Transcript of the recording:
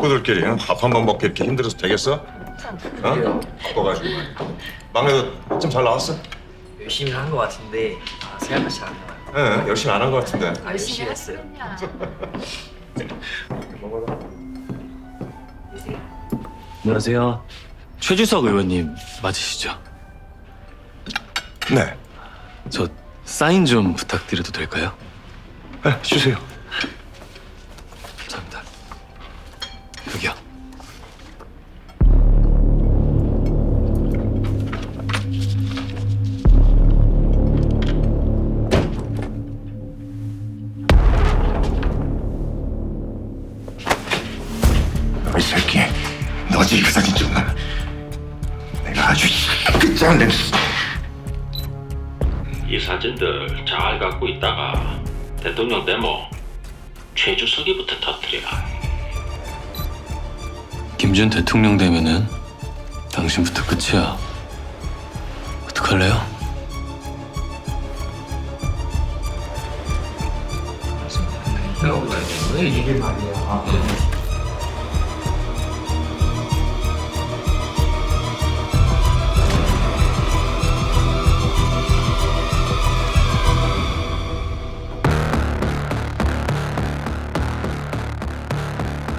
식구들끼리 밥 한 번 먹기 이렇게 힘들어서 되겠어? 어? 바빠가지고 막내도 좀 잘 나왔어? 열심히 한 것 같은데 아, 생각보다 잘안 나와요. 응 열심히 안 한 것 같은데 아, 열심히 했어요. 안녕하세요. 최주석 의원님 맞으시죠? 네, 저 사인 좀 부탁드려도 될까요? 네 주세요 이 새끼 너지 그 사진 좀 나. 내가 아주 끝장냈어 이 사진들 잘 갖고 있다가 대통령 데모 최주석이부터 터뜨려라. 김준 대통령 되면은 당신부터 끝이야. 어떡할래요? 왜 이게 말이야?